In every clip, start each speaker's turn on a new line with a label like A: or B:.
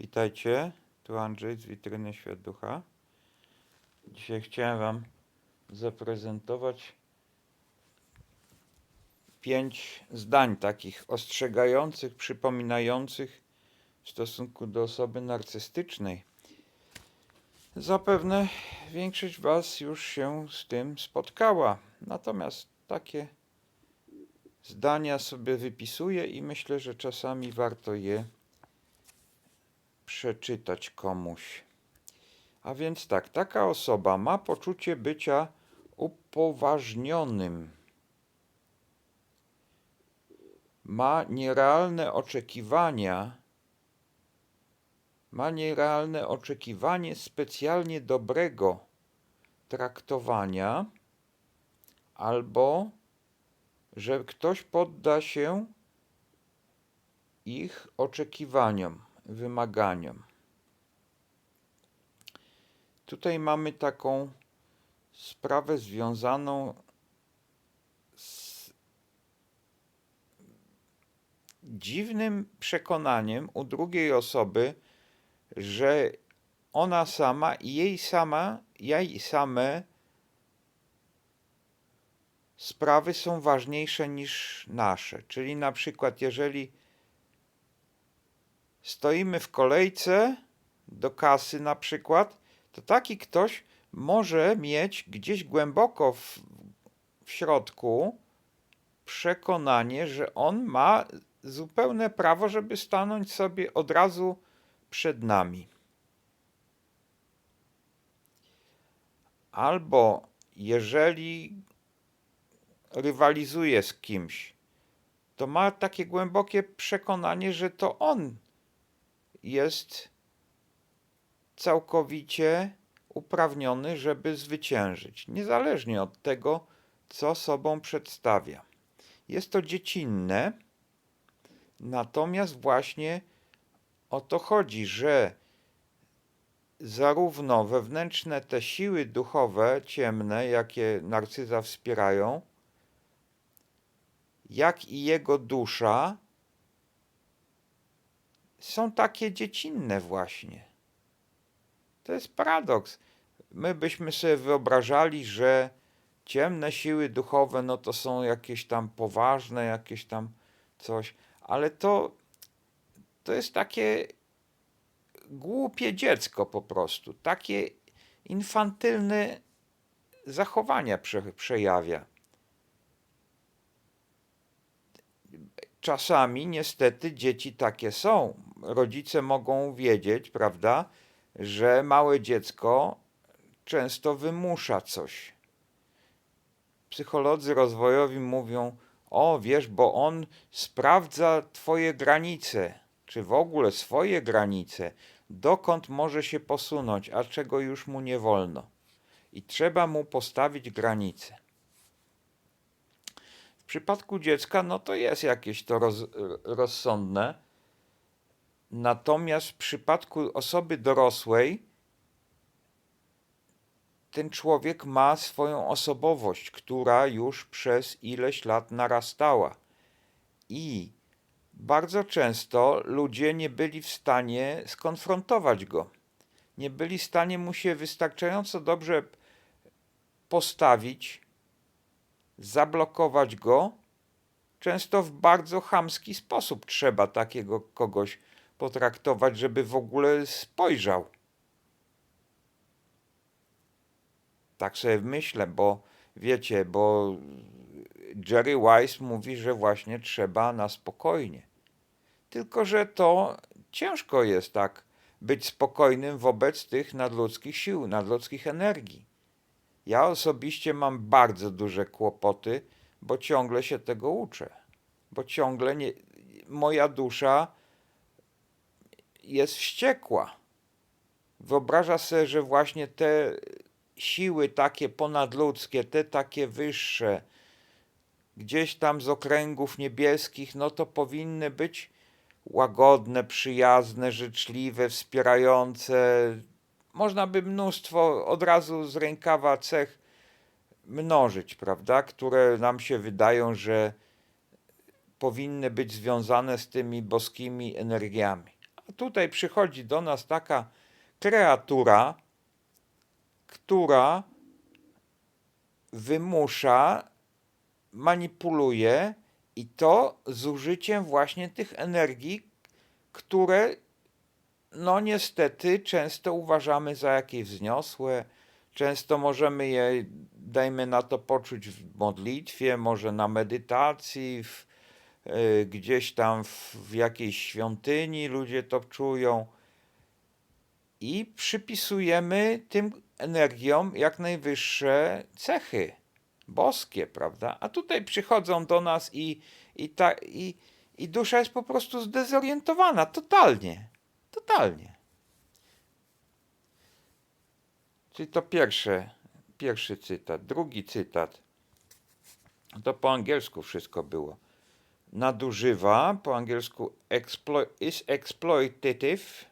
A: Witajcie, tu Andrzej z Witryny Świat Ducha. Dzisiaj chciałem Wam zaprezentować pięć zdań takich ostrzegających, przypominających w stosunku do osoby narcystycznej. Zapewne większość Was już się z tym spotkała, natomiast takie zdania sobie wypisuję i myślę, że czasami warto je przeczytać komuś. A więc tak, taka osoba ma poczucie bycia upoważnionym. Ma nierealne oczekiwania, ma nierealne oczekiwanie specjalnie dobrego traktowania, albo że ktoś podda się ich oczekiwaniom wymaganiom. Tutaj mamy taką sprawę związaną z dziwnym przekonaniem u drugiej osoby, że ona sama i jej sama, jej same sprawy są ważniejsze niż nasze. Czyli na przykład, jeżeli stoimy w kolejce do kasy na przykład, to taki ktoś może mieć gdzieś głęboko w, w środku przekonanie, że on ma zupełne prawo, żeby stanąć sobie od razu przed nami. Albo jeżeli rywalizuje z kimś, to ma takie głębokie przekonanie, że to on jest całkowicie uprawniony, żeby zwyciężyć, niezależnie od tego, co sobą przedstawia. Jest to dziecinne, natomiast właśnie o to chodzi, że zarówno wewnętrzne te siły duchowe, ciemne, jakie narcyza wspierają, jak i jego dusza są takie dziecinne właśnie. To jest paradoks. My byśmy sobie wyobrażali, że ciemne siły duchowe, no to są jakieś tam poważne, jakieś tam coś, ale to, to jest takie głupie dziecko po prostu, takie infantylne zachowania prze, przejawia. Czasami niestety dzieci takie są. Rodzice mogą wiedzieć, prawda, że małe dziecko często wymusza coś. Psycholodzy rozwojowi mówią: O, wiesz, bo on sprawdza Twoje granice, czy w ogóle swoje granice, dokąd może się posunąć, a czego już mu nie wolno. I trzeba mu postawić granice. W przypadku dziecka, no to jest jakieś to roz, rozsądne. Natomiast w przypadku osoby dorosłej, ten człowiek ma swoją osobowość, która już przez ileś lat narastała. I bardzo często ludzie nie byli w stanie skonfrontować go. Nie byli w stanie mu się wystarczająco dobrze postawić, zablokować go. Często w bardzo chamski sposób trzeba takiego kogoś potraktować, żeby w ogóle spojrzał. Tak sobie myślę, bo wiecie, bo Jerry Wise mówi, że właśnie trzeba na spokojnie. Tylko, że to ciężko jest tak być spokojnym wobec tych nadludzkich sił, nadludzkich energii. Ja osobiście mam bardzo duże kłopoty, bo ciągle się tego uczę. Bo ciągle nie, moja dusza jest wściekła. Wyobraża sobie, że właśnie te siły takie ponadludzkie, te takie wyższe, gdzieś tam z okręgów niebieskich, no to powinny być łagodne, przyjazne, życzliwe, wspierające. Można by mnóstwo od razu z rękawa cech mnożyć, prawda? Które nam się wydają, że powinny być związane z tymi boskimi energiami. Tutaj przychodzi do nas taka kreatura, która wymusza, manipuluje i to z użyciem właśnie tych energii, które no niestety często uważamy za jakieś wzniosłe, często możemy je, dajmy na to, poczuć w modlitwie, może na medytacji, w, gdzieś tam w, w jakiejś świątyni ludzie to czują i przypisujemy tym energiom jak najwyższe cechy boskie, prawda? A tutaj przychodzą do nas i, i, ta, i, i dusza jest po prostu zdezorientowana totalnie. Totalnie. Czyli to pierwsze, pierwszy cytat. Drugi cytat. To po angielsku wszystko było. Nadużywa, po angielsku explo, is exploitative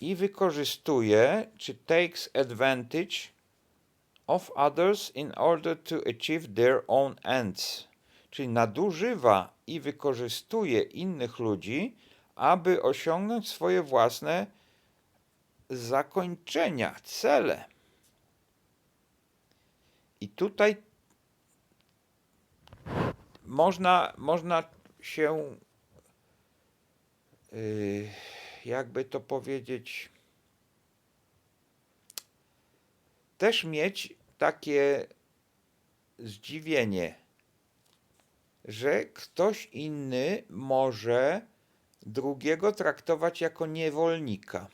A: i wykorzystuje, czy takes advantage of others in order to achieve their own ends. Czyli nadużywa i wykorzystuje innych ludzi, aby osiągnąć swoje własne zakończenia, cele. I tutaj można, można się, yy, jakby to powiedzieć, też mieć takie zdziwienie, że ktoś inny może drugiego traktować jako niewolnika.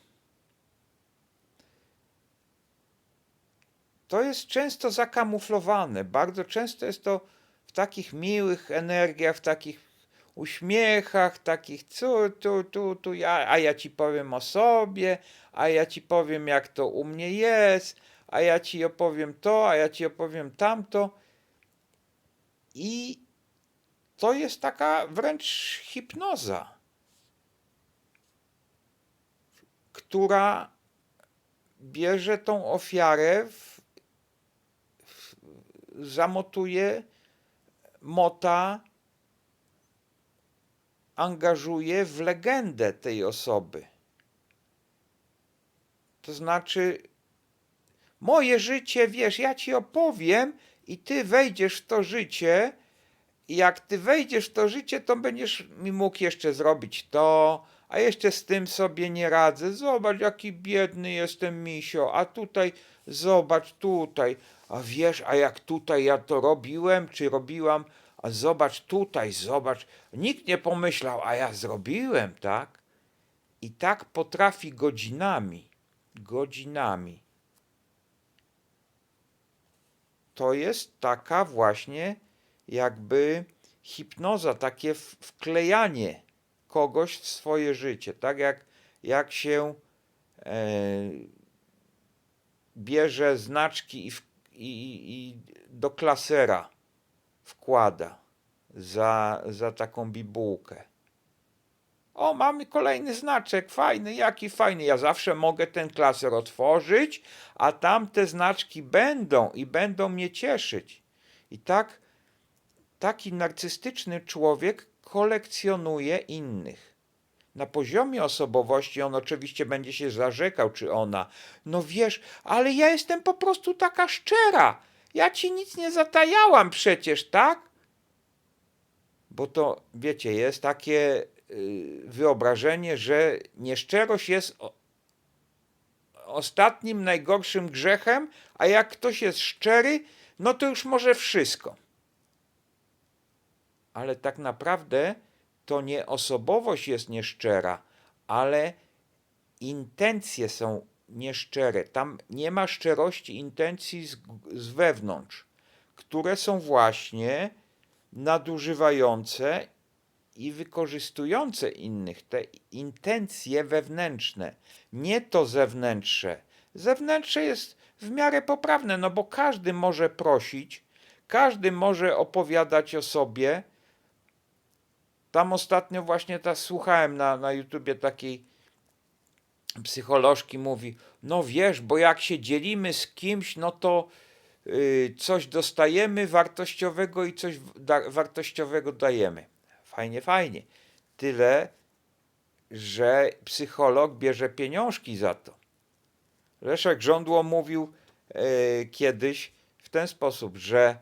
A: To jest często zakamuflowane, bardzo często jest to takich miłych energiach, w takich uśmiechach, takich tu, tu, tu, tu, ja, a ja ci powiem o sobie, a ja ci powiem jak to u mnie jest, a ja ci opowiem to, a ja ci opowiem tamto. I to jest taka wręcz hipnoza. która bierze tą ofiarę, w, w, zamotuje mota, angażuje w legendę tej osoby. To znaczy, moje życie, wiesz, ja ci opowiem i ty wejdziesz w to życie. I jak ty wejdziesz w to życie, to będziesz mi mógł jeszcze zrobić to, a jeszcze z tym sobie nie radzę. Zobacz, jaki biedny jestem misio, a tutaj, zobacz tutaj, a wiesz, a jak tutaj ja to robiłem, czy robiłam, a zobacz tutaj, zobacz, nikt nie pomyślał, a ja zrobiłem, tak? I tak potrafi godzinami, godzinami. To jest taka właśnie jakby hipnoza, takie wklejanie kogoś w swoje życie. Tak jak, jak się e, bierze znaczki i, w, i, i do klasera wkłada za, za taką bibułkę. O, mamy kolejny znaczek, fajny, jaki fajny. Ja zawsze mogę ten klaser otworzyć, a tam te znaczki będą i będą mnie cieszyć. I tak taki narcystyczny człowiek kolekcjonuje innych. Na poziomie osobowości on oczywiście będzie się zarzekał, czy ona, no wiesz, ale ja jestem po prostu taka szczera. Ja ci nic nie zatajałam przecież, tak? Bo to, wiecie, jest takie yy, wyobrażenie, że nieszczerość jest ostatnim, najgorszym grzechem, a jak ktoś jest szczery, no to już może wszystko ale tak naprawdę to nie osobowość jest nieszczera, ale intencje są nieszczere. Tam nie ma szczerości intencji z, z wewnątrz, które są właśnie nadużywające i wykorzystujące innych. Te intencje wewnętrzne, nie to zewnętrzne. Zewnętrzne jest w miarę poprawne, no bo każdy może prosić, każdy może opowiadać o sobie, tam ostatnio właśnie ta słuchałem na, na YouTubie takiej psycholożki mówi, no wiesz, bo jak się dzielimy z kimś, no to yy, coś dostajemy wartościowego i coś da, wartościowego dajemy. Fajnie, fajnie. Tyle, że psycholog bierze pieniążki za to. Leszek Żądło mówił e, kiedyś w ten sposób, że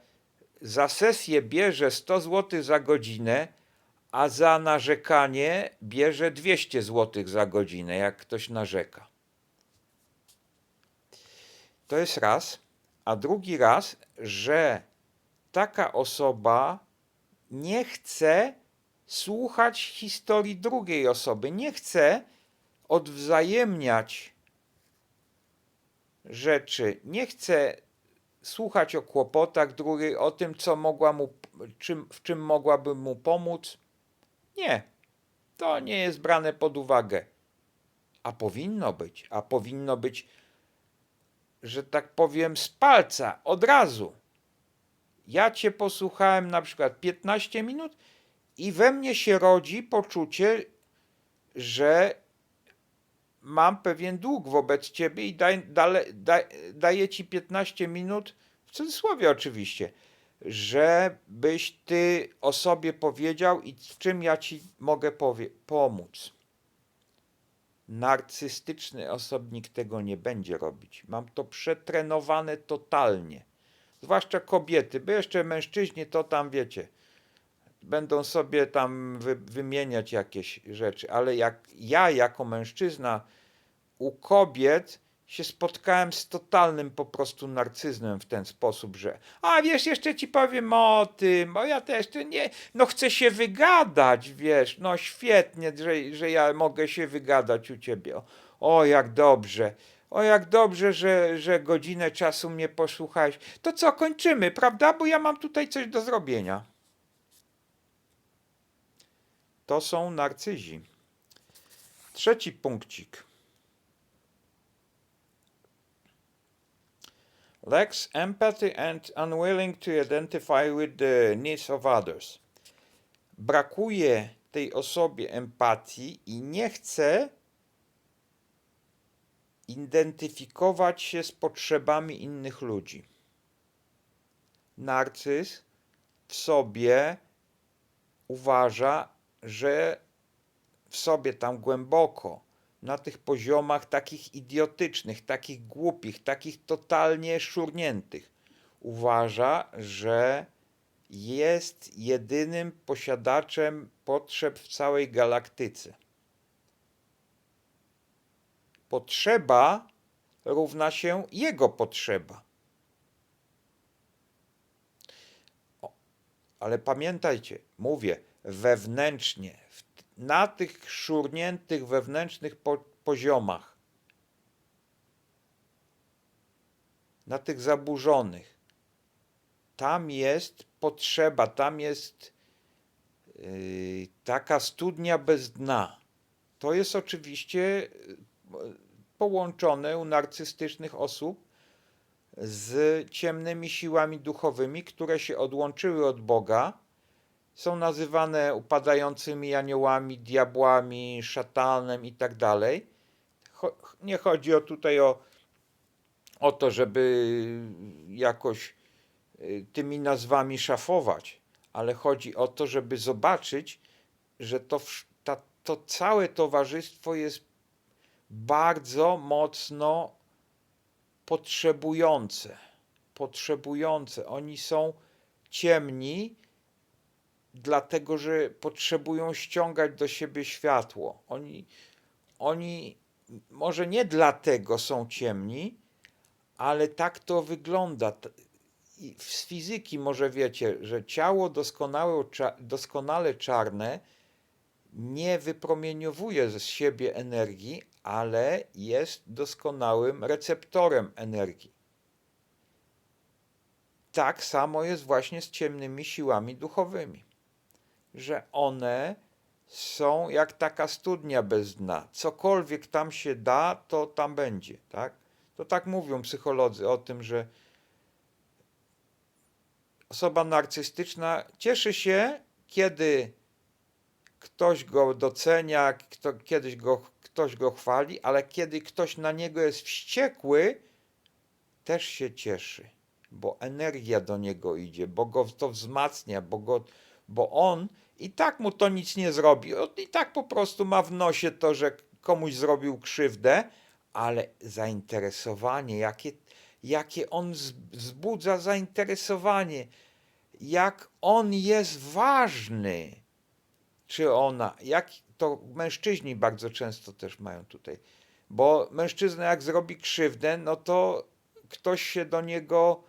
A: za sesję bierze 100 zł za godzinę, a za narzekanie bierze 200 zł za godzinę, jak ktoś narzeka. To jest raz. A drugi raz, że taka osoba nie chce słuchać historii drugiej osoby, nie chce odwzajemniać rzeczy, nie chce słuchać o kłopotach drugiej, o tym, co mogła mu, czym, w czym mogłaby mu pomóc. Nie, to nie jest brane pod uwagę. A powinno być, a powinno być, że tak powiem, z palca, od razu. Ja cię posłuchałem na przykład 15 minut i we mnie się rodzi poczucie, że mam pewien dług wobec ciebie i daj, dale, daj, daję ci 15 minut, w cudzysłowie oczywiście, żebyś ty o sobie powiedział i w czym ja ci mogę pomóc. Narcystyczny osobnik tego nie będzie robić. Mam to przetrenowane totalnie. Zwłaszcza kobiety, bo jeszcze mężczyźni to tam wiecie. Będą sobie tam wy, wymieniać jakieś rzeczy, ale jak ja jako mężczyzna u kobiet się spotkałem z totalnym po prostu narcyzmem w ten sposób, że a wiesz, jeszcze ci powiem o tym, o ja też to nie, no chcę się wygadać, wiesz, no świetnie, że, że ja mogę się wygadać u ciebie. O, o jak dobrze. O, jak dobrze, że, że godzinę czasu mnie posłuchałeś. To co, kończymy, prawda? Bo ja mam tutaj coś do zrobienia. To są narcyzi. Trzeci punkcik. Lacks empathy and unwilling to identify with the needs of others. Brakuje tej osobie empatii i nie chce identyfikować się z potrzebami innych ludzi. Narcyz w sobie uważa, że w sobie tam głęboko, na tych poziomach takich idiotycznych, takich głupich, takich totalnie szurniętych, uważa, że jest jedynym posiadaczem potrzeb w całej galaktyce. Potrzeba równa się jego potrzeba. O, ale pamiętajcie, mówię, wewnętrznie, na tych szurniętych wewnętrznych po, poziomach, na tych zaburzonych, tam jest potrzeba, tam jest yy, taka studnia bez dna. To jest oczywiście połączone u narcystycznych osób z ciemnymi siłami duchowymi, które się odłączyły od Boga, są nazywane upadającymi aniołami, diabłami, szatanem i tak dalej. Nie chodzi o tutaj o, o to, żeby jakoś y, tymi nazwami szafować, ale chodzi o to, żeby zobaczyć, że to, ta, to całe towarzystwo jest bardzo mocno potrzebujące. Potrzebujące. Oni są ciemni, dlatego że potrzebują ściągać do siebie światło. Oni, oni może nie dlatego są ciemni, ale tak to wygląda. Z fizyki może wiecie, że ciało doskonałe, doskonale czarne nie wypromieniowuje z siebie energii, ale jest doskonałym receptorem energii. Tak samo jest właśnie z ciemnymi siłami duchowymi, że one są jak taka studnia bez dna. Cokolwiek tam się da, to tam będzie, tak? To tak mówią psycholodzy o tym, że osoba narcystyczna cieszy się, kiedy ktoś go docenia, kto, kiedyś go, ktoś go chwali, ale kiedy ktoś na niego jest wściekły, też się cieszy, bo energia do niego idzie, bo go to wzmacnia, bo, go, bo on i tak mu to nic nie zrobi. On I tak po prostu ma w nosie to, że komuś zrobił krzywdę, ale zainteresowanie, jakie, jakie on wzbudza zainteresowanie, jak on jest ważny, czy ona, jak to mężczyźni bardzo często też mają tutaj, bo mężczyzna jak zrobi krzywdę, no to ktoś się do niego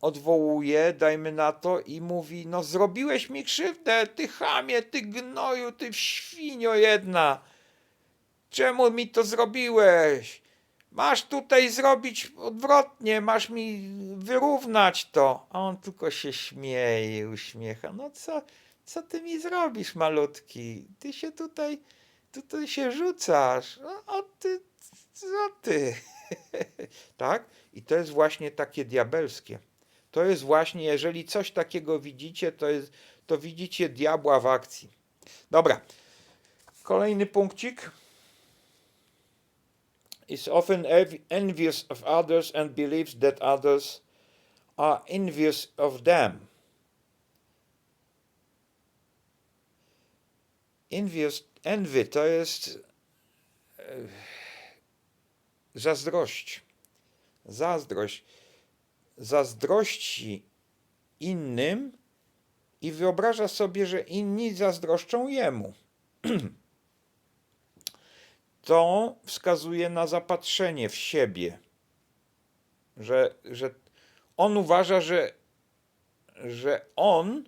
A: odwołuje, dajmy na to, i mówi: No, zrobiłeś mi krzywdę, ty chamie, ty gnoju, ty świnio jedna. Czemu mi to zrobiłeś? Masz tutaj zrobić odwrotnie, masz mi wyrównać to. A on tylko się śmieje, uśmiecha. No co, co ty mi zrobisz, malutki? Ty się tutaj, tutaj się rzucasz. No, o ty, co ty? tak? I to jest właśnie takie diabelskie. To jest właśnie, jeżeli coś takiego widzicie, to, jest, to widzicie diabła w akcji. Dobra. Kolejny punkcik. Is often env- envious of others and believes that others are envious of them. Envious, envy to jest e, zazdrość. Zazdrość. Zazdrości innym i wyobraża sobie, że inni zazdroszczą jemu. To wskazuje na zapatrzenie w siebie, że, że on uważa, że, że on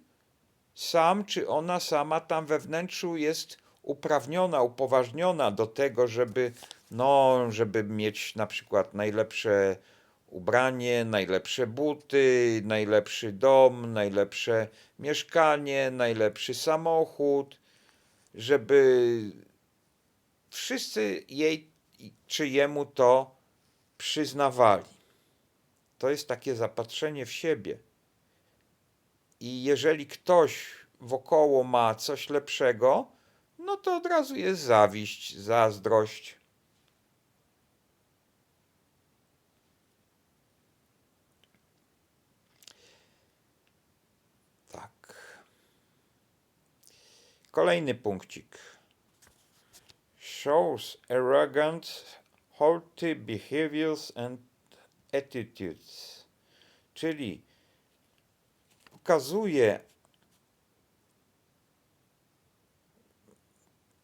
A: sam czy ona sama tam we wnętrzu jest uprawniona, upoważniona do tego, żeby, no, żeby mieć na przykład najlepsze ubranie, najlepsze buty, najlepszy dom, najlepsze mieszkanie, najlepszy samochód, żeby wszyscy jej czy jemu to przyznawali. To jest takie zapatrzenie w siebie. I jeżeli ktoś wokoło ma coś lepszego, no to od razu jest zawiść, zazdrość. Tak. Kolejny punkcik. Shows arrogant, haughty behaviors and attitudes. Czyli pokazuje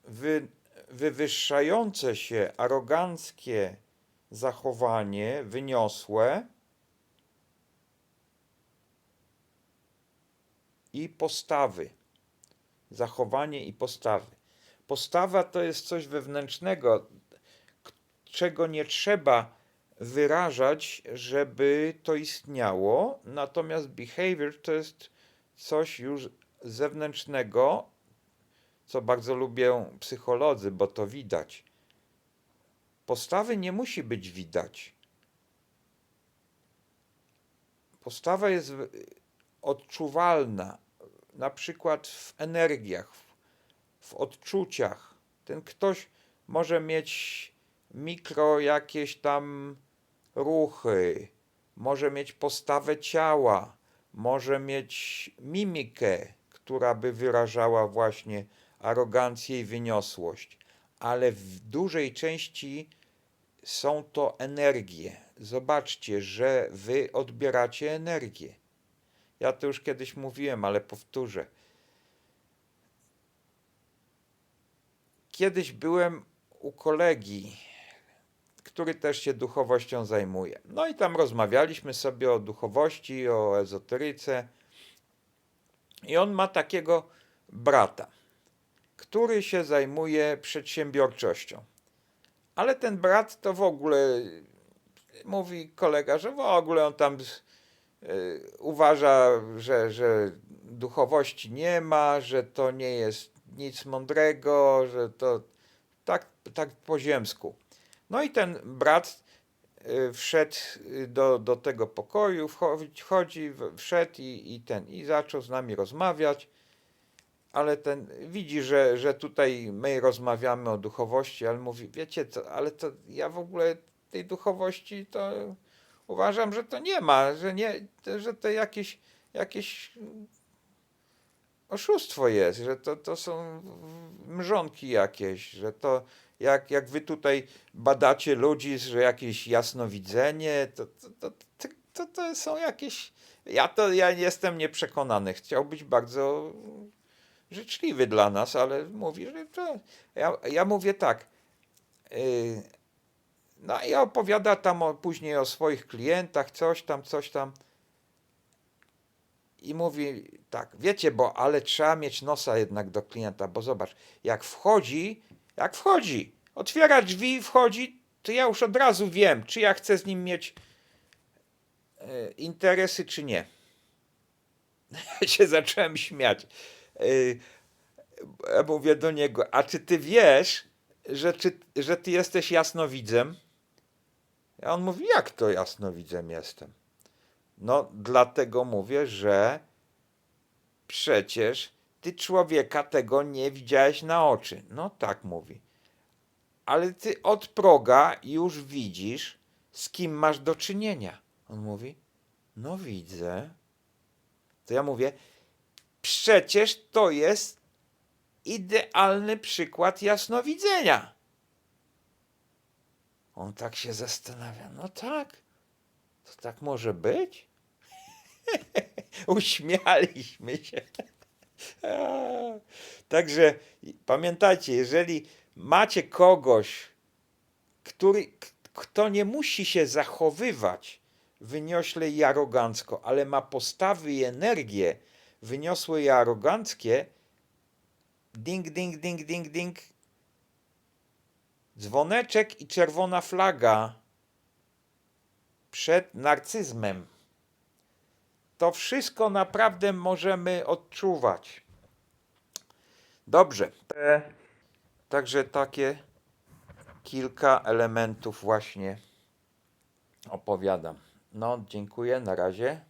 A: wy, wywyższające się, aroganckie zachowanie, wyniosłe i postawy. Zachowanie i postawy. Postawa to jest coś wewnętrznego, czego nie trzeba wyrażać, żeby to istniało, natomiast behavior to jest coś już zewnętrznego, co bardzo lubią psycholodzy, bo to widać. Postawy nie musi być widać. Postawa jest odczuwalna, na przykład w energiach, w, odczuciach. Ten ktoś może mieć mikro jakieś tam ruchy, może mieć postawę ciała, może mieć mimikę, która by wyrażała właśnie arogancję i wyniosłość, ale w dużej części są to energie. Zobaczcie, że wy odbieracie energię. Ja to już kiedyś mówiłem, ale powtórzę. Kiedyś byłem u kolegi, który też się duchowością zajmuje. No i tam rozmawialiśmy sobie o duchowości, o ezoteryce. I on ma takiego brata, który się zajmuje przedsiębiorczością. Ale ten brat to w ogóle, mówi kolega, że w ogóle on tam uważa, że, że duchowości nie ma, że to nie jest nic mądrego, że to tak, tak po ziemsku. No i ten brat y, wszedł y, do, do tego pokoju, wchodzi, wszedł i, i ten, i zaczął z nami rozmawiać, ale ten widzi, że, że tutaj my rozmawiamy o duchowości, ale mówi, wiecie co, ale to ja w ogóle tej duchowości to uważam, że to nie ma, że nie, że to jakieś, jakieś oszustwo jest, że to, to są mrzonki jakieś, że to jak, jak wy tutaj badacie ludzi, że jakieś jasnowidzenie, to, to, to, to, są jakieś... Ja to ja jestem nieprzekonany. Chciał być bardzo życzliwy dla nas, ale mówi, że to... Ja, ja mówię tak... No i opowiada tam o, później o swoich klientach, coś tam, coś tam. I mówi tak, wiecie, bo ale trzeba mieć nosa jednak do klienta, bo zobacz, jak wchodzi, jak wchodzi, otwiera drzwi wchodzi, to ja już od razu wiem, czy ja chcę z nim mieć e, interesy, czy nie. Ja się zacząłem śmiać. Ja mówię do niego, a czy ty wiesz, że, czy, że ty jesteś jasnowidzem? A on mówi, jak to jasnowidzem jestem? No, dlatego mówię, że przecież ty człowieka tego nie widziałeś na oczy. No tak mówi. Ale ty od proga już widzisz, z kim masz do czynienia. On mówi, no widzę. To ja mówię, przecież to jest idealny przykład jasnowidzenia. On tak się zastanawia. No tak, to tak może być? Uśmialiśmy się. Także pamiętajcie, jeżeli macie kogoś, który, kto nie musi się zachowywać wyniośle i arogancko, ale ma postawy i energię wyniosłe i aroganckie, ding, ding, ding, ding, ding, dzwoneczek i czerwona flaga przed narcyzmem. To wszystko naprawdę możemy odczuwać. Dobrze. E, Także takie kilka elementów właśnie opowiadam. No, dziękuję, na razie.